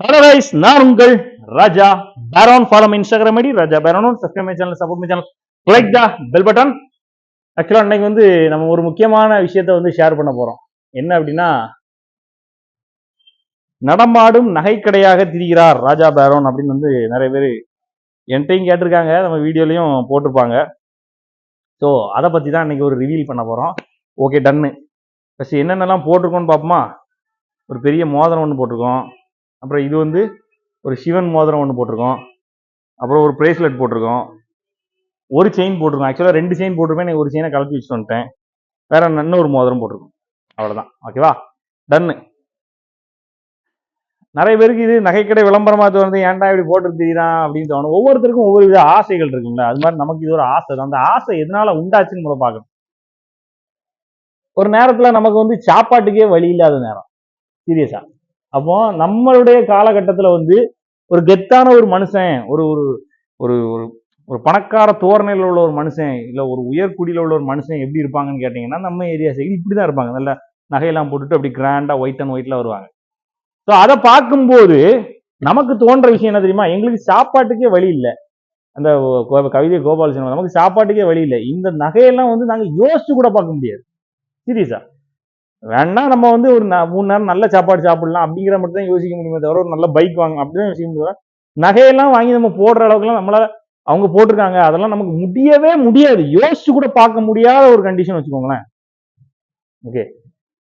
Hello guys நான் உங்கள் ராஜா பேரோன் follow Instagram ID Raja பேரோன் subscribe my channel support my channel like the bell button ஆக்சுவலாக இன்னைக்கு வந்து நம்ம ஒரு முக்கியமான விஷயத்த வந்து ஷேர் பண்ண போகிறோம் என்ன அப்படின்னா நடமாடும் நகைக்கடையாக திரிகிறார் ராஜா பேரோன் அப்படின்னு வந்து நிறைய பேர் என்கிட்டையும் கேட்டிருக்காங்க. நம்ம வீடியோலையும் போட்டிருப்பாங்க. ஸோ அதை பற்றி தான் இன்றைக்கி ஒரு ரிவீல் பண்ண போகிறோம் ஓகே டன்னு ஃபஸ்ட் என்னென்னலாம் போட்டிருக்கோன்னு பார்ப்போமா? ஒரு பெரிய மோதிரம் ஒன்று போட்டிருக்கோம். அப்புறம் இது வந்து ஒரு சிவன் மோதிரம் ஒன்று போட்டிருக்கோம். அப்புறம் ஒரு பிரேஸ்லெட் போட்டிருக்கோம். ஒரு செயின் போட்டிருக்கோம். ஆக்சுவலாக ரெண்டு செயின் போட்டிருப்பேன். எனக்கு ஒரு செயினை கலப்பி வச்சுட்டு வந்துட்டேன். வேற இன்னொரு மோதிரம் போட்டிருக்கோம். அவ்வளோதான் ஓகேவா டன்னு நிறைய பேருக்கு இது நகைக்கடை விளம்பரமா வந்து ஏன்டா இப்படி போட்டு அப்படின்னு தோணும். ஒவ்வொருத்தருக்கும் ஒவ்வொரு வித ஆசைகள் இருக்குங்களா? அது மாதிரி நமக்கு இது ஒரு ஆசை அந்த ஆசை எதனால உண்டாச்சுன்னு முதல்ல பார்க்கணும். ஒரு நேரத்துல நமக்கு வந்து சாப்பாட்டுக்கே வழி இல்லாத நேரம். சீரியஸாக அப்போ நம்மளுடைய காலகட்டத்தில் வந்து ஒரு கெத்தான ஒரு மனுஷன் ஒரு ஒரு ஒரு ஒரு ஒரு பணக்கார தோரணையில் உள்ள ஒரு மனுஷன் இல்லை ஒரு உயர்குடியில் உள்ள ஒரு மனுஷன் எப்படி இருப்பாங்கன்னு கேட்டிங்கன்னா நம்ம ஏரியா சைடு இப்படிதான் இருப்பாங்க. நல்ல நகையெல்லாம் போட்டுட்டு அப்படி கிராண்டாக ஒயிட் அண்ட் ஒயிட்ல வருவாங்க. ஸோ அதை பார்க்கும்போது நமக்கு தோன்ற விஷயம் என்ன தெரியுமா? எங்களுக்கு சாப்பாட்டுக்கே வழி இல்லை. அந்த கோ- கவிதை கோபால் நமக்கு சாப்பாட்டுக்கே வழி இல்லை. இந்த நகையெல்லாம் வந்து நாங்கள் யோசிச்சு கூட பார்க்க முடியாது. சீரியஸா? வேணா நம்ம வந்து ஒரு மூணு நேரம் நல்ல சாப்பாடு சாப்பிடலாம் அப்படிங்கிற மட்டும் தான் யோசிக்க முடியுமே தவிர ஒரு நல்ல பைக் வாங்க அப்படிதான் யோசிக்க முடியும் நகையெல்லாம் வாங்கி நம்ம போடுற அளவுக்குலாம் நம்மளால அவங்க போட்டிருக்காங்க. அதெல்லாம் நமக்கு முடியவே முடியாது. யோசிச்சு கூட பார்க்க முடியாத ஒரு கண்டிஷன் வச்சுக்கோங்களேன். ஓகே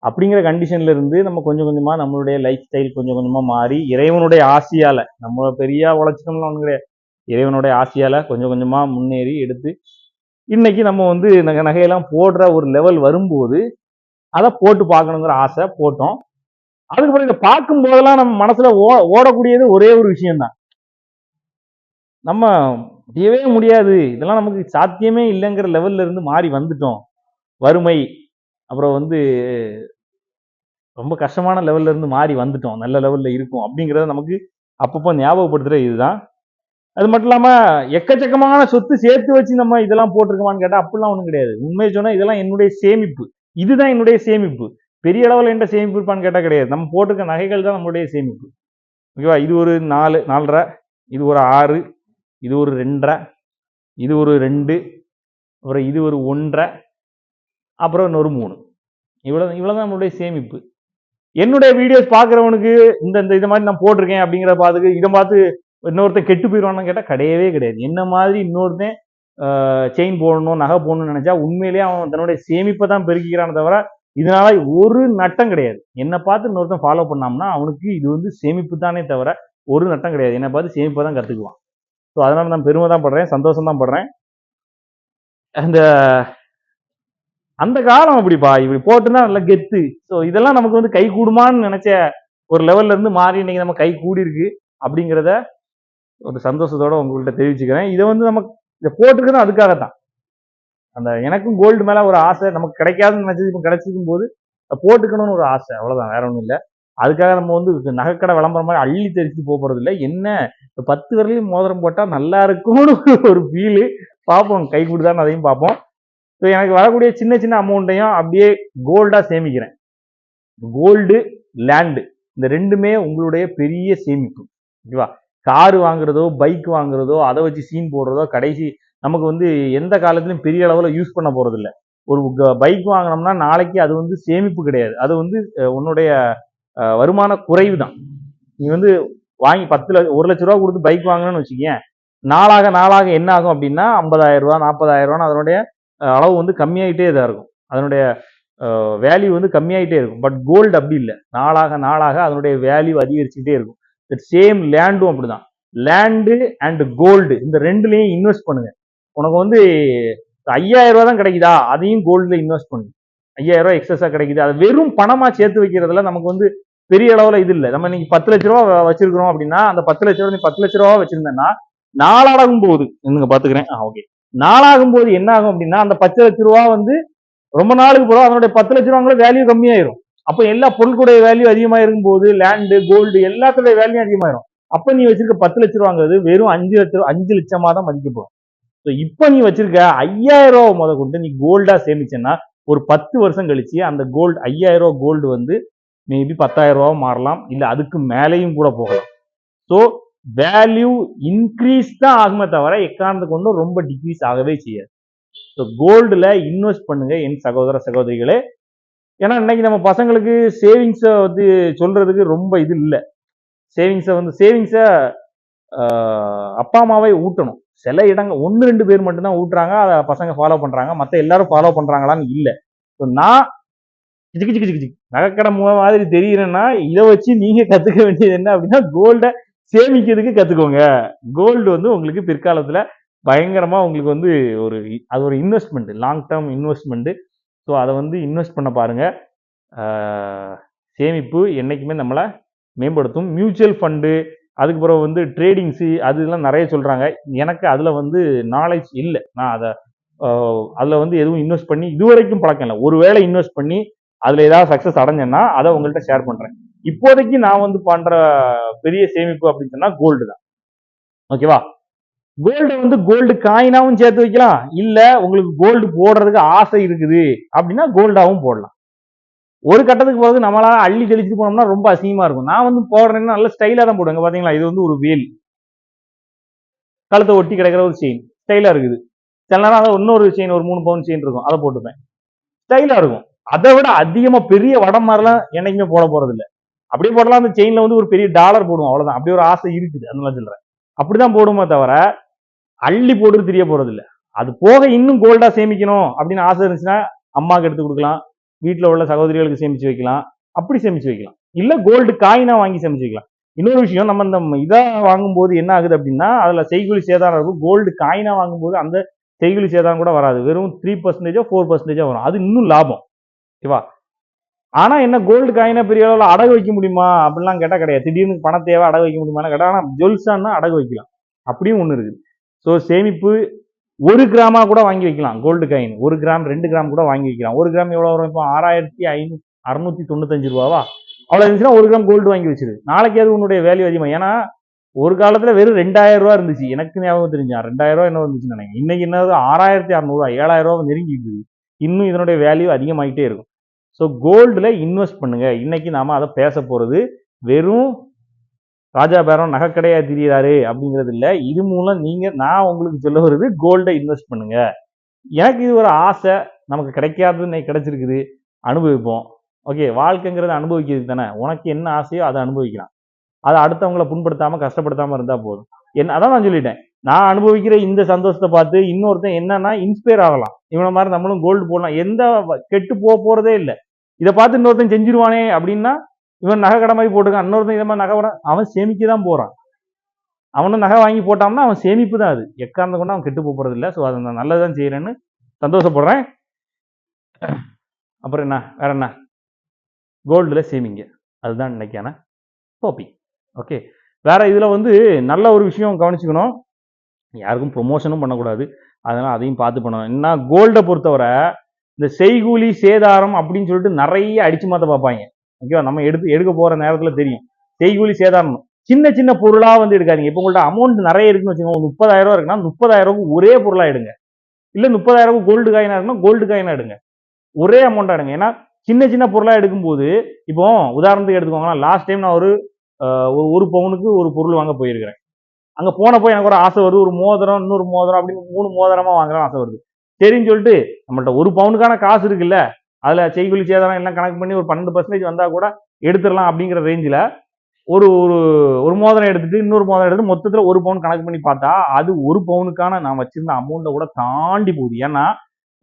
அப்படிங்கிற கண்டிஷன்ல இருந்து நம்ம கொஞ்சம் கொஞ்சமா நம்மளுடைய லைஃப் ஸ்டைல் கொஞ்சம் கொஞ்சமா மாறி இறைவனுடைய ஆசையால நம்ம பெரிய உழைச்சிட்டோம்லாம் ஒன்றும் கிடையாது. இறைவனுடைய ஆசையால கொஞ்சம் கொஞ்சமா முன்னேறி எடுத்து இன்னைக்கு நம்ம வந்து நகை நகையெல்லாம் போடுற ஒரு லெவல் வரும்போது அதை போட்டு பார்க்கணுங்கிற ஆசை போட்டோம். அதுக்கு பிறகு இதை பார்க்கும் போதெல்லாம் நம்ம மனசுல ஓ ஓடக்கூடியது ஒரே ஒரு விஷயம்தான். நம்ம முடியவே முடியாது. இதெல்லாம் நமக்கு சாத்தியமே இல்லைங்கிற லெவல்ல இருந்து மாறி வந்துட்டோம். வறுமை அப்புறம் வந்து ரொம்ப கஷ்டமான லெவல்ல இருந்து மாறி வந்துட்டோம். நல்ல லெவல்ல இருக்கும் அப்படிங்கிறத நமக்கு அப்பப்போ ஞாபகப்படுத்துற இதுதான். அது மட்டும் இல்லாம எக்கச்சக்கமான சொத்து சேர்த்து வச்சு நம்ம இதெல்லாம் போட்டிருக்கோமான்னு கேட்டா அப்படிலாம் ஒன்றும் கிடையாது. உண்மையை சொன்னா இதெல்லாம் என்னுடைய சேமிப்பு. இதுதான் என்னுடைய சேமிப்பு. பெரிய அளவில் என்ன சேமிப்பு இருப்பான்னு கேட்டால் கிடையாது. நம்ம போட்டிருக்க நகைகள் தான் நம்மளுடைய சேமிப்பு. ஓகேவா இது ஒரு நாலு நாலரை இது ஒரு ஆறு இது ஒரு ரெண்டரை இது ஒரு ரெண்டு அப்புறம் இது ஒரு ஒன்றரை அப்புறம் இன்னொரு மூணு. இவ்வளோ இவ்வளோ தான் நம்மளுடைய சேமிப்பு. என்னுடைய வீடியோஸ் பார்க்குறவனுக்கு இந்த இந்த இதை மாதிரி நான் போட்டிருக்கேன் அப்படிங்கிற பார்த்துக்கு இதை பார்த்து இன்னொருத்தன் கெட்டு போயிடுவான்னு கேட்டால் கிடையவே கிடையாது. என்ன மாதிரி இன்னொருத்தன் செயின் போடணும் நகை போடணும்னு நினைச்சா உண்மையிலேயே அவன் தன்னுடைய சேமிப்பை தான் பெருக்கிக்கிறானே தவிர இதனால ஒரு நட்டம் கிடையாது. என்னை பார்த்து இன்னொருத்தன் ஃபாலோ பண்ணாம்னா அவனுக்கு இது வந்து சேமிப்பு தானே தவிர ஒரு நட்டம் கிடையாது. என்னை பார்த்து சேமிப்பை தான் கற்றுக்குவான் ஸோ அதனால நான் பெருமை தான் படுறேன் சந்தோஷம் தான் படுறேன். அந்த அந்த காலம் அப்படிப்பா. இப்படி போட்டுனா நல்ல கெத்து. ஸோ இதெல்லாம் நமக்கு வந்து கை கூடுமான்னு நினைச்ச ஒரு லெவல்ல இருந்து மாறி இன்னைக்கு நம்ம கை கூடி இருக்கு அப்படிங்கிறத ஒரு சந்தோஷத்தோட உங்கள்கிட்ட தெரிவிச்சுக்கிறேன். இதை வந்து நம்ம இதை அதுக்காக அதுக்காகத்தான். அந்த எனக்கும் கோல்டு மேலே ஒரு ஆசை நமக்கு கிடைக்காதுன்னு நினச்சது இப்போ கிடைச்சிக்கும் போது அதை போட்டுக்கணும்னு ஒரு ஆசை. அவ்வளோதான் வேற ஒன்றும் இல்லை. அதுக்காக நம்ம வந்து நகைக்கடை விளம்பரம் மாதிரி அள்ளி தெரிச்சு போகிறது இல்லை என்ன பத்து வரலையும் மோதிரம் போட்டால் நல்லா இருக்கும்னு ஒரு ஃபீலு பார்ப்போம். கை கொடுத்தான்னு அதையும் பார்ப்போம். ஸோ எனக்கு வரக்கூடிய சின்ன சின்ன அமௌண்ட்டையும் அப்படியே கோல்டாக சேமிக்கிறேன். கோல்டு லேண்டு இந்த ரெண்டுமே உங்களுடைய பெரிய சேமிப்பு. ஓகேவா காரு வாங்குறதோ பைக் வாங்குறதோ அதை வச்சு சீன் போடுறதோ கடைசி நமக்கு வந்து எந்த காலத்துலையும் பெரிய அளவில் யூஸ் பண்ண போகிறதில்ல ஒரு பைக் வாங்கினோம்னா நாளைக்கு அது வந்து சேமிப்பு கிடையாது. அது வந்து உன்னுடைய வருமான குறைவு தான் நீ வந்து வாங்கி பத்து லட்ச ஒரு லட்ச ரூபா கொடுத்து பைக் வாங்கினேன்னு வச்சுக்கேன் நாளாக நாளாக என்ன ஆகும் அப்படின்னா ஐம்பதாயிரம் ரூபா நாற்பதாயிரம் ரூபான்னு அதனுடைய அளவு வந்து கம்மியாகிட்டே தான் இருக்கும். அதனுடைய வேல்யூ வந்து கம்மியாகிட்டே இருக்கும். பட் கோல்டு அப்படி இல்லை. நாளாக நாளாக அதனுடைய வேல்யூ அதிகரிச்சுக்கிட்டே இருக்கும். சேம் லேண்டும் அப்படிதான். லேண்டு அண்ட் கோல்டு இந்த ரெண்டுலையும் இன்வெஸ்ட் பண்ணுங்க. உனக்கு வந்து ஐயாயிரம் ரூபா தான் கிடைக்குதா? அதையும் கோல்டுல இன்வெஸ்ட் பண்ணுங்க ஐயாயிரம் ரூபா எக்ஸஸா கிடைக்குது. அது வெறும் பணமா சேர்த்து வைக்கிறதுல நமக்கு வந்து பெரிய அளவுல இது இல்லை. நம்ம இன்னைக்கு பத்து லட்ச ரூபா வச்சிருக்கிறோம் அப்படின்னா அந்த பத்து லட்ச ரூபா நீ பத்து லட்ச ரூபா வச்சிருந்தேன்னா நாளாகும் போது நீங்க பாத்துக்கிறேன். ஆ ஓகே நாளாகும் போது என்ன ஆகும் அப்படின்னா அந்த பத்து லட்ச ரூபா வந்து ரொம்ப நாளுக்கு போதும் அதனுடைய பத்து லட்ச ரூபாங்கள வேல்யூ கம்மியாயிரும். அப்போ எல்லா பொருட்களுடைய வேல்யூ அதிகமாக இருக்கும்போது லேண்டு கோல்டு எல்லாத்துடைய வேல்யூ அதிகமாயிரும். அப்ப நீ வச்சிருக்க பத்து லட்ச ரூபாங்கிறது வெறும் அஞ்சு லட்ச ரூபா அஞ்சு லட்சமா தான் மதிக்கப்படும். ஸோ இப்போ நீ வச்சிருக்க ஐயாயிரம் ரூபா முத கொண்டு நீ கோல்டா சேமிச்சேன்னா ஒரு பத்து வருஷம் கழிச்சு அந்த கோல்டு ஐயாயிரம் ரூபா கோல்டு வந்து மேபி பத்தாயிரம் ரூபா மாறலாம். இல்ல அதுக்கு மேலேயும் கூட போகலாம். ஸோ வேல்யூ இன்க்ரீஸ் தான் ஆகுமே தவிர எக்காரணத்தை கொண்டும் ரொம்ப டிக்ரீஸ் ஆகவே செய்யாது. ஸோ கோல்டுல இன்வெஸ்ட் பண்ணுங்க என் சகோதர சகோதரிகளே. ஏன்னா இன்னைக்கு நம்ம பசங்களுக்கு சேவிங்ஸை வந்து சொல்றதுக்கு ரொம்ப இது இல்லை. சேவிங்ஸை வந்து சேவிங்ஸை அப்பா அம்மாவே ஊட்டணும். சில இடங்கள் ஒன்று ரெண்டு பேர் மட்டும்தான் ஊட்டுறாங்க. அதை பசங்க ஃபாலோ பண்ணுறாங்க மற்ற எல்லாரும் ஃபாலோ பண்ணுறாங்களான்னு இல்லை. ஸோ நான் கிச்சு கிச்சு கிச்சு நகைக்கடை மாதிரி தெரியுறேன்னா இதை வச்சு நீங்கள் கற்றுக்க வேண்டியது என்ன அப்படின்னா கோல்டை சேமிக்கிறதுக்கு கற்றுக்கோங்க கோல்டு வந்து உங்களுக்கு பிற்காலத்தில் பயங்கரமாக உங்களுக்கு வந்து ஒரு அது ஒரு investment long term investment so அதை வந்து இன்வெஸ்ட் பண்ண பாருங்கள் சேமிப்பு என்றைக்குமே நம்மளை மேம்படுத்தும். மியூச்சுவல் ஃபண்டு அதுக்கு பிறகு வந்து ட்ரேடிங்ஸு அதெல்லாம் நிறைய சொல்கிறாங்க எனக்கு அதில் வந்து நாலேஜ் இல்லை. நான் அதை அதில் வந்து எதுவும் இன்வெஸ்ட் பண்ணி இதுவரைக்கும் பழக்கம் இல்லை. ஒரு வேளை இன்வெஸ்ட் பண்ணி அதில் ஏதாவது சக்ஸஸ் அடைஞ்சேன்னா அதை உங்கள்கிட்ட ஷேர் பண்ணுறேன் இப்போதைக்கு நான் வந்து பண்ணுற பெரிய சேமிப்பு அப்படின்னு சொன்னால் கோல்டு தான். ஓகேவா கோல்டு வந்து கோல்டு காயினாவும் சேர்த்து வைக்கலாம். இல்ல உங்களுக்கு கோல்டு போடுறதுக்கு ஆசை இருக்குது. அப்படின்னா கோல்டாவும் போடலாம். ஒரு கட்டத்துக்கு போகிறது நம்மளா அள்ளி தெளிச்சு போனோம்னா ரொம்ப அசிங்கமா இருக்கும். நான் வந்து போடுறேன்னா நல்ல ஸ்டைலா தான் போடுவேங்க பாத்தீங்களா இது வந்து ஒரு வேல். கழுத்தை ஒட்டி கிடைக்கிற ஒரு செயின் ஸ்டைலா இருக்குது. சில நேரம் அதை இன்னொரு செயின் ஒரு மூணு பவுன் செயின் இருக்கும். அதை போட்டுப்பேன். ஸ்டைலா இருக்கும். அதை விட அதிகமா பெரிய வடம் மாதிரிலாம் என்னைக்குமே போட போறது இல்லை அப்படியே போடலாம். அந்த செயின்ல வந்து ஒரு பெரிய டாலர் போடுவோம். அவ்வளவுதான். அப்படி ஒரு ஆசை இருக்குது. அந்த மாதிரி சொல்றேன். அப்படிதான் போடுமே தவிர அள்ளி போட்டு தெரிய போறது அது போக இன்னும் கோல்டா சேமிக்கணும் அப்படின்னு ஆசை இருந்துச்சுன்னா அம்மாவுக்கு எடுத்து கொடுக்கலாம். வீட்டில் உள்ள சகோதரிகளுக்கு சேமிச்சு வைக்கலாம். அப்படி சேமிச்சு வைக்கலாம். இல்ல கோல்டு காயினா வாங்கி சேமிச்சு வைக்கலாம். இன்னொரு விஷயம் நம்ம இந்த இதா வாங்கும்போது என்ன ஆகுது அப்படின்னா அதுல செய்குலி சேதாரம் இருக்கும் கோல்டு காயினா வாங்கும்போது அந்த செய்குலி சேதாரம் கூட வராது. வெறும் த்ரீ பர்சன்டேஜோ ஃபோர் பர்சன்டேஜோ வரும். அது இன்னும் லாபம். ஓகேவா? ஆனா என்ன கோல்டு காயினை பெரிய அளவில் அடகு வைக்க முடியுமா? அப்படிலாம் கேட்டால் கிடையாது. திடீர்னு பண தேவை அடகு வைக்க முடியுமான்னு கேட்டால் ஆனால் ஜுவல்ஸான்னா அடகு வைக்கலாம். அப்படியும் ஒன்று இருக்குது. ஸோ சேமிப்பு ஒரு கிராமா கூட வாங்கி வைக்கலாம். கோல்டு காயின் ஒரு கிராம் ரெண்டு கிராம் கூட வாங்கி வைக்கலாம். ஒரு கிராம் எவ்வளோ வரும்? இப்போ ஆறாயிரத்தி ஐநூ அறுநூத்தி தொண்ணூத்தஞ்சு ரூபாவா? அவ்வளோ இருந்துச்சுன்னா ஒரு கிராம் கோல்டு வாங்கி வச்சிரு. நாளைக்கு அது உன்னுடைய வேல்யூ அதிகமாக ஏன்னா ஒரு காலத்தில் வெறும் ரெண்டாயிரம் ரூபா இருந்துச்சு. எனக்கு ஞாபகம் தெரிஞ்சா ரெண்டாயிரம் ரூபா என்ன வந்துச்சுன்னு நினைக்கிறேன். இன்னைக்கு என்னது ஆறாயிரத்தி அறநூறுவா ஏழாயிரம் ரூபா நெருங்கிட்டு இருக்குது. இன்னும் இதனுடைய வேல்யூ அதிகமாகிட்டே இருக்கும். ஸோ கோல்டில் இன்வெஸ்ட் பண்ணுங்கள் இன்றைக்கி நாம் அதை பேச போகிறது வெறும் ராஜா பேரம் நகைக்கடையாக தெரிகிறாரு அப்படிங்கிறது இல்லை. இது மூலம் நீங்கள் நான் உங்களுக்கு சொல்ல வருது கோல்டை இன்வெஸ்ட் பண்ணுங்கள் எனக்கு இது ஒரு ஆசை. நமக்கு கிடைக்காதது இன்னைக்கு கிடைச்சிருக்குது. அனுபவிப்போம். ஓகே வாழ்க்கைங்கிறத அனுபவிக்கிறது தானே. உனக்கு என்ன ஆசையோ அதை அனுபவிக்கலாம். அதை அடுத்தவங்களை புண்படுத்தாமல் கஷ்டப்படுத்தாமல் இருந்தால் போதும். என்ன அதான் நான் சொல்லிட்டேன். நான் அனுபவிக்கிற இந்த சந்தோஷத்தை பார்த்து இன்னொருத்தன் என்னன்னா இன்ஸ்பயர் ஆகலாம். இவனை மாதிரி நம்மளும் கோல்டு போடலாம். எந்த கெட்டு போக போறதே இல்லை. இதை பார்த்து இன்னொருத்தன் செஞ்சிருவானே அப்படின்னா இவன் நகை கடை மாதிரி போட்டுக்கான் இன்னொருத்தன் இதை மாதிரி நகை அவன் சேமிக்க தான் போறான். அவனும் நகை வாங்கி போட்டான்னா அவன் சேமிப்பு தான் அது. எக்காரணத்தை கொண்டு அவன் கெட்டு போக போறது இல்லை. ஸோ அதை நான் நல்லதான் செய்யறேன்னு சந்தோஷப்படுறேன். அப்புறம் என்ன? வேற என்ன? கோல்டில் சேமிங்க. அதுதான் இன்னைக்கான டாபிக் ஓகே வேற இதில் வந்து நல்ல ஒரு விஷயம் கவனிச்சுக்கணும். யாருக்கும் ப்ரொமோஷனும் பண்ணக்கூடாது. அதனால் அதையும் பார்த்து பண்ணணும். என்ன கோல்டை பொறுத்தவரை இந்த செய்கூலி சேதாரம் அப்படின்னு சொல்லிட்டு நிறைய அடிச்சு மாற்ற பார்ப்பாங்க. ஓகேவா நம்ம எடுத்து எடுக்க போகிற நேரத்தில் தெரியும். செய்கூலி சேதாரம் சின்ன சின்ன பொருளாக வந்து எடுக்காதீங்க. இப்போ உங்கள்ட்ட அமௌண்ட் நிறைய இருக்குன்னு வச்சுக்கோங்க. முப்பதாயிரம் ரூபா இருக்குன்னா முப்பதாயிரம் ஒரே பொருளாக எடுங்க. இல்லை முப்பதாயிரம் கோல்டு காயினாக இருக்குன்னா கோல்டு காயினாக எடுங்க. ஒரே அமௌண்ட் எடுங்க. ஏன்னா சின்ன சின்ன பொருளாக எடுக்கும்போது இப்போ உதாரணத்துக்கு எடுத்துக்கோங்கன்னா லாஸ்ட் டைம் நான் ஒரு ஒரு ஒரு பவுனுக்கு ஒரு பொருள் வாங்க போயிருக்கிறேன். அங்கே போனப்போ எனக்கு ஒரு ஆசை வருது ஒரு மோதிரம் இன்னொரு மோதிரம் அப்படின்னு மூணு மோதிரமாக வாங்குறேன் ஆசை வருது. சரின்னு சொல்லிட்டு நம்மள்ட்ட ஒரு பவுனுக்கான காசு இருக்குல்ல அதில் செய்குலி சேதாரம் எல்லாம் கணக்கு பண்ணி ஒரு பன்னெண்டு பர்சன்டேஜ் வந்தால் கூட எடுத்துடலாம் அப்படிங்கிற ரேஞ்சில் ஒரு ஒரு ஒரு மோதிரம் எடுத்துட்டு இன்னொரு மோதிரம் எடுத்து மொத்தத்தில் ஒரு பவுன் கணக்கு பண்ணி பார்த்தா அது ஒரு பவுனுக்கான நான் வச்சிருந்த அமௌண்ட்டை கூட தாண்டி போகுது. ஏன்னா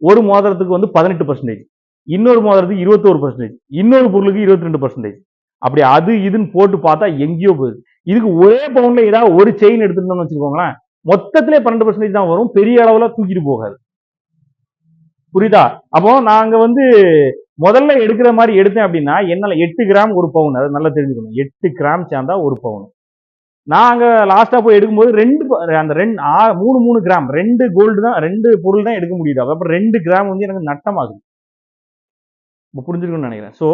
ஒரு மோதிரத்துக்கு வந்து பதினெட்டு பர்சன்டேஜ் இன்னொரு மோதிரத்துக்கு இருபத்தோரு பர்சன்டேஜ் இன்னொரு பொருளுக்கு இருபத்தி ரெண்டு பர்சன்டேஜ் அப்படி அது இதுன்னு போட்டு பார்த்தா எங்கேயோ போகுது. இதுக்கு ஒரே பவுண்ட்ல ஏதாவது ஒரு செயின் எடுத்துட்டோம்னு வச்சுக்கோங்களேன் மொத்தத்திலே பன்னெண்டு பர்சன்டேஜ் தான் வரும். பெரிய அளவுல தூக்கிட்டு போகாது. புரியுதா? அப்போ நாங்க வந்து முதல்ல எடுக்கிற மாதிரி எடுத்தேன் அப்படின்னா என்னால எட்டு கிராம் ஒரு பவுன் அதை நல்லா தெரிஞ்சுக்கணும். எட்டு கிராம் சேர்ந்தா ஒரு பவுன் நாங்க லாஸ்டா போய் எடுக்கும்போது ரெண்டு அந்த ரெண்டு மூணு மூணு கிராம் ரெண்டு கோல்டு தான் ரெண்டு பொருள் தான் எடுக்க முடியுது. அப்புறம் ரெண்டு கிராம் வந்து எனக்கு நட்டமாகுது. இப்போ நினைக்கிறேன். ஸோ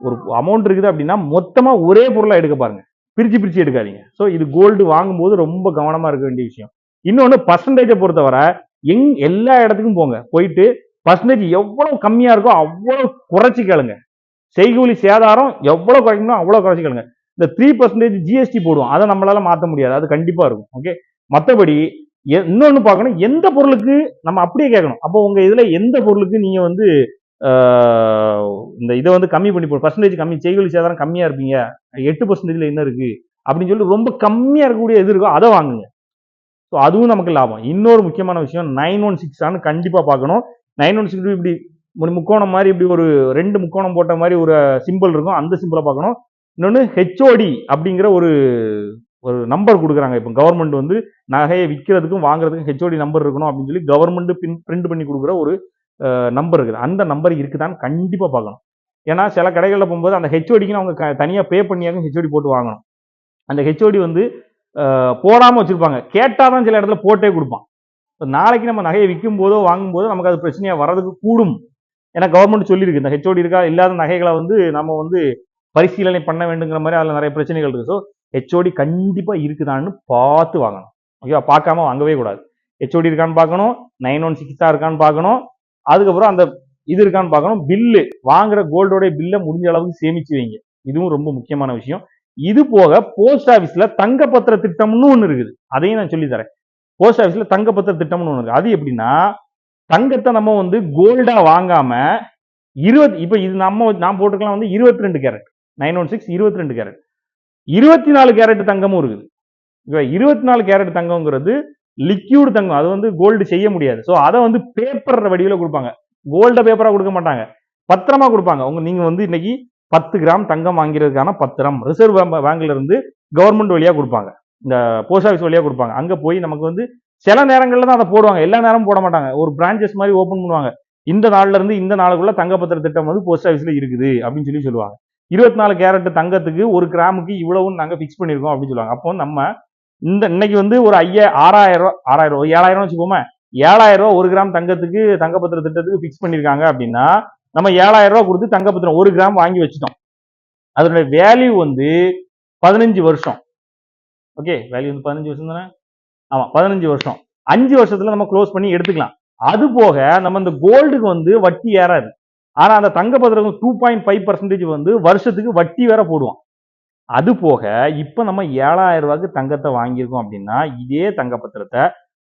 ஒரு அமௌண்ட் இருக்குது அப்படின்னா மொத்தமா ஒரே பொருளா எடுக்க பாருங்க. பிரிச்சு பிரித்து எடுக்காதீங்க. ஸோ இது கோல்டு வாங்கும்போது ரொம்ப கவனமாக இருக்க வேண்டிய விஷயம். இன்னொன்று பர்சன்டேஜை பொறுத்தவரை எங் எல்லா இடத்துக்கும் போங்க. போயிட்டு பர்சன்டேஜ் எவ்வளோ கம்மியாக இருக்கோ அவ்வளோ குறைச்சி கேளுங்க. செய்கூலி சேதாரம் எவ்வளோ குறைக்கணும் அவ்வளோ குறைச்சி கேளுங்க. இந்த த்ரீ பர்சன்டேஜ் ஜிஎஸ்டி போடுவோம். அதை நம்மளால மாற்ற முடியாது. அது கண்டிப்பாக இருக்கும். ஓகே மற்றபடி இன்னொன்று பார்க்கணும் எந்த பொருளுக்கு நம்ம அப்படியே கேட்கணும். அப்போ உங்கள் இதில் எந்த பொருளுக்கு நீங்கள் வந்து இந்த இதை வந்து கம்மி பண்ணி போடும் பர்சன்டேஜ் கம்மி செய்கூலி சேதாரம் கம்மியாக இருப்பீங்க. எட்டு பர்சன்டேஜில் என்ன இருக்குது அப்படின்னு சொல்லி ரொம்ப கம்மியாக இருக்கக்கூடிய எது இருக்கோ அதை வாங்குங்க. ஸோ அதுவும் நமக்கு லாபம். இன்னொரு முக்கியமான விஷயம் நைன் ஒன் சிக்ஸ் ஆனு பார்க்கணும். நைன் ஒன் சிக்ஸ் இப்படி ஒரு முக்கோணம் மாதிரி இப்படி ஒரு ரெண்டு முக்கோணம் போட்ட மாதிரி ஒரு சிம்பிள் இருக்கும். அந்த சிம்பிளை பார்க்கணும். இன்னொன்று ஹெச்ஓடி அப்படிங்கிற ஒரு ஒரு நம்பர் கொடுக்குறாங்க. இப்போ கவர்மெண்ட் வந்து நகையை விற்கிறதுக்கும் வாங்குறதுக்கும் ஹெச்ஓடி நம்பர் இருக்கணும் அப்படின்னு சொல்லி கவர்மெண்ட் பின் பிரிண்ட் பண்ணி கொடுக்குற ஒரு நம்பர் இருக்குது. அந்த நம்பர் இருக்குதான்னு கண்டிப்பாக பார்க்கணும். ஏன்னா சில கடைகளில் போகும்போது அந்த ஹெச்ஓடிக்குன்னு அவங்க தனியாக பே பண்ணியாங்க ஹெச்ஓடி போட்டு வாங்கணும். அந்த ஹெச்ஓடி வந்து போடாமல் வச்சுருப்பாங்க. கேட்டால் தான் சில இடத்துல போட்டே கொடுப்பான். நாளைக்கு நம்ம நகையை விற்கும் போதோ வாங்கும் போதோ நமக்கு அது பிரச்சனையாக வர்றதுக்கு கூடும். ஏன்னா கவர்மெண்ட் சொல்லியிருக்கு. இந்த ஹெச்ஓடி இருக்கா இல்லாத நகைகளை வந்து நம்ம வந்து பரிசீலனை பண்ண வேண்டுங்கிற மாதிரி அதில் நிறைய பிரச்சனைகள் இருக்குது ஸோ ஹெச்ஓடி கண்டிப்பாக இருக்குதான்னு பார்த்து வாங்கணும். ஓகேவா பார்க்காம வாங்கவே கூடாது. ஹெச்ஓடி இருக்கான்னு பார்க்கணும். நைன் ஒன் சிக்ஸாக இருக்கான்னு பார்க்கணும். அதுக்கப்புறம் அந்த இது இருக்கான்னு பார்க்கணும். பில்லு வாங்குற கோல்டோடைய பில்லை முடிஞ்ச அளவுக்கு சேமிச்சு வைங்க. இதுவும் ரொம்ப முக்கியமான விஷயம். இது போக போஸ்ட் ஆபீஸ்ல தங்கப்பத்திர திட்டம்னு ஒன்று இருக்குது. அதையும் நான் சொல்லி தரேன். போஸ்ட் ஆபீஸ்ல தங்கப்பத்திர திட்டம்னு ஒன்று இருக்கு அது எப்படின்னா தங்கத்தை நம்ம வந்து கோல்டா வாங்காம இருபது இப்போ இது நம்ம நான் போட்டுக்கலாம் வந்து இருபத்தி ரெண்டு கேரட் நைன் ஒன் சிக்ஸ் இருபத்தி ரெண்டு கேரட் இருபத்தி நாலு கேரட் தங்கமும் இருக்குது. இப்போ இருபத்தி நாலு கேரட் தங்கம்ங்கிறது லிக்யூடு தங்கம். அது வந்து கோல்டு செய்ய முடியாது. ஸோ அதை வந்து பேப்பர் வடிவில் கொடுப்பாங்க. கோல்டை பேப்பராக கொடுக்க மாட்டாங்க. பத்திரமா கொடுப்பாங்க. உங்க நீங்க வந்து இன்னைக்கு பத்து கிராம் தங்கம் வாங்கிறதுக்கான பத்திரம் ரிசர்வ் பேங்க்ல இருந்து கவர்மெண்ட் வழியா கொடுப்பாங்க. இந்த போஸ்ட் ஆஃபீஸ் வழியா கொடுப்பாங்க. அங்க போய் நமக்கு வந்து சில நேரங்களில் தான் அதை போடுவாங்க. எல்லா நேரமும் போட மாட்டாங்க. ஒரு பிரான்ச்சஸ் மாதிரி ஓப்பன் பண்ணுவாங்க. இந்த நாள்ல இருந்து இந்த நாளுக்குள்ள தங்கப்பத்திர திட்டம் வந்து போஸ்ட் ஆஃபீஸ்ல இருக்குது அப்படின்னு சொல்லி சொல்லுவாங்க. இருபத்தி நாலு கேரட் தங்கத்துக்கு ஒரு கிராமுக்கு இவ்வளவுன்னு நாங்கள் ஃபிக்ஸ் பண்ணியிருக்கோம் அப்படின்னு சொல்லுவாங்க. அப்போ நம்ம இந்த இன்னைக்கு வந்து ஒரு ஐயா ஆறாயிரம் ரூபா ஆறாயிரம் ரூபா ஏழாயிரம் வச்சுக்கோமே. ஏழாயிரம் ரூபா ஒரு கிராம் தங்கத்துக்கு தங்கப்பத்திர திட்டத்துக்கு ஃபிக்ஸ் பண்ணியிருக்காங்க அப்படின்னா நம்ம ஏழாயிரம் ரூபா கொடுத்து தங்கப்பத்திரம் ஒரு கிராம் வாங்கி வச்சுட்டோம். அதனுடைய வேல்யூ வந்து பதினஞ்சு வருஷம். ஓகே வேல்யூ வந்து பதினஞ்சு வருஷம் தானே? ஆமாம் பதினஞ்சு வருஷம். அஞ்சு வருஷத்துல நம்ம க்ளோஸ் பண்ணி எடுத்துக்கலாம். அது போக நம்ம இந்த கோல்டுக்கு வந்து வட்டி ஏறாது. ஆனால் அந்த தங்கப்பத்திரம் டூ பாயிண்ட் ஃபைவ் பர்சன்டேஜ் வந்து வருஷத்துக்கு வட்டி வேற போடுவான். அது போக இப்போ நம்ம ஏழாயிரம் ரூபாய்க்கு தங்கத்தை வாங்கியிருக்கோம் அப்படின்னா இதே தங்க பத்திரத்தை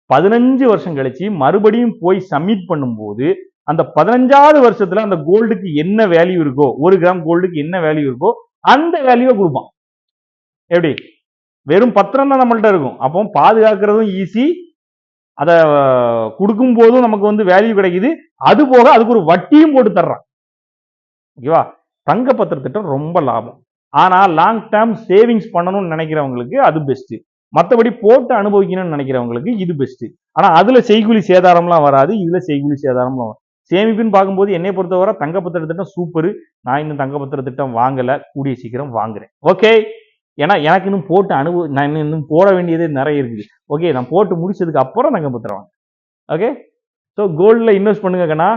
பதினஞ்சு வருஷம் கழிச்சு மறுபடியும் போய் சப்மிட் பண்ணும்போது அந்த பதினஞ்சாவது வருஷத்துல அந்த கோல்டுக்கு என்ன வேல்யூ இருக்கோ ஒரு கிராம் கோல்டுக்கு என்ன வேல்யூ இருக்கோ அந்த வேல்யூவை கொடுப்பான். எப்படி? வெறும் பத்திரம் தான் நம்மள்ட்ட இருக்கும். அப்போ பாதுகாக்கிறதும் ஈஸி அதை கொடுக்கும் போதும் நமக்கு வந்து வேல்யூ கிடைக்குது. அது போக அதுக்கு ஒரு வட்டியும் போட்டு தர்றான். ஓகேவா? தங்க பத்திர திட்டம் ரொம்ப லாபம். ஆனால் லாங் டேர்ம் சேவிங்ஸ் பண்ணணும்னு நினைக்கிறவங்களுக்கு அது பெஸ்ட் மற்றபடி போட்டு அனுபவிக்கணும்னு நினைக்கிறவங்களுக்கு இது பெஸ்ட் ஆனால் அதுல செய்குலி சேதாரம்லாம் வராது. இதுல செய்குலி சேதாரம்லாம் வரும் சேமிப்புன்னு பார்க்கும்போது என்னை பொறுத்தவரை தங்கப்பத்திர திட்டம் சூப்பர் நான் இன்னும் தங்கப்பத்திர திட்டம் வாங்கலை. கூடிய சீக்கிரம் வாங்குறேன். ஓகே ஏன்னா எனக்கு இன்னும் போட்டு அனுபவ நான் இன்னும் இன்னும் போட வேண்டியது நிறைய இருக்குது. ஓகே நான் போட்டு முடிச்சதுக்கு அப்புறம் தங்கப்பத்திரம் வாங்க ஓகே ஸோ கோல்டில் இன்வெஸ்ட் பண்ணுங்கன்னா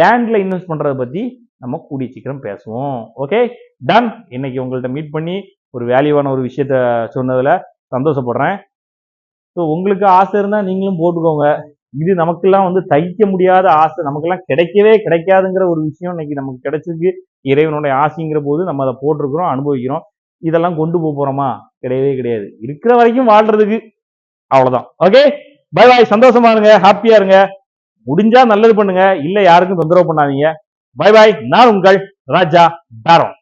லேண்டில் இன்வெஸ்ட் பண்ணுறதை பற்றி நம்ம கூடிய சீக்கிரம் பேசுவோம். ஓகே டன் இன்னைக்கு உங்கள்கிட்ட மீட் பண்ணி ஒரு வேல்யூவான ஒரு விஷயத்த சொன்னதில் சந்தோஷப்படுறேன். ஸோ உங்களுக்கு ஆசை இருந்தால் நீங்களும் போட்டுக்கோங்க. இது நமக்கெல்லாம் வந்து தைக்க முடியாத ஆசை. நமக்கெல்லாம் கிடைக்கவே கிடைக்காதுங்கிற ஒரு விஷயம் இன்னைக்கு நமக்கு கிடைச்சிருக்கு. இறைவனுடைய ஆசைங்கிற போது நம்ம அதை போட்டிருக்கிறோம் அனுபவிக்கிறோம். இதெல்லாம் கொண்டு போக போறோமா? கிடையவே கிடையாது. இருக்கிற வரைக்கும் வாழ்றதுக்கு. அவ்வளோதான் ஓகே பை பாய் சந்தோஷமா இருங்க. ஹாப்பியா இருங்க. முடிஞ்சா நல்லது பண்ணுங்க. இல்லை யாருக்கும் தொந்தரவு பண்ணாதீங்க. பை பாய் நான் உங்கள் ராஜா பேரம்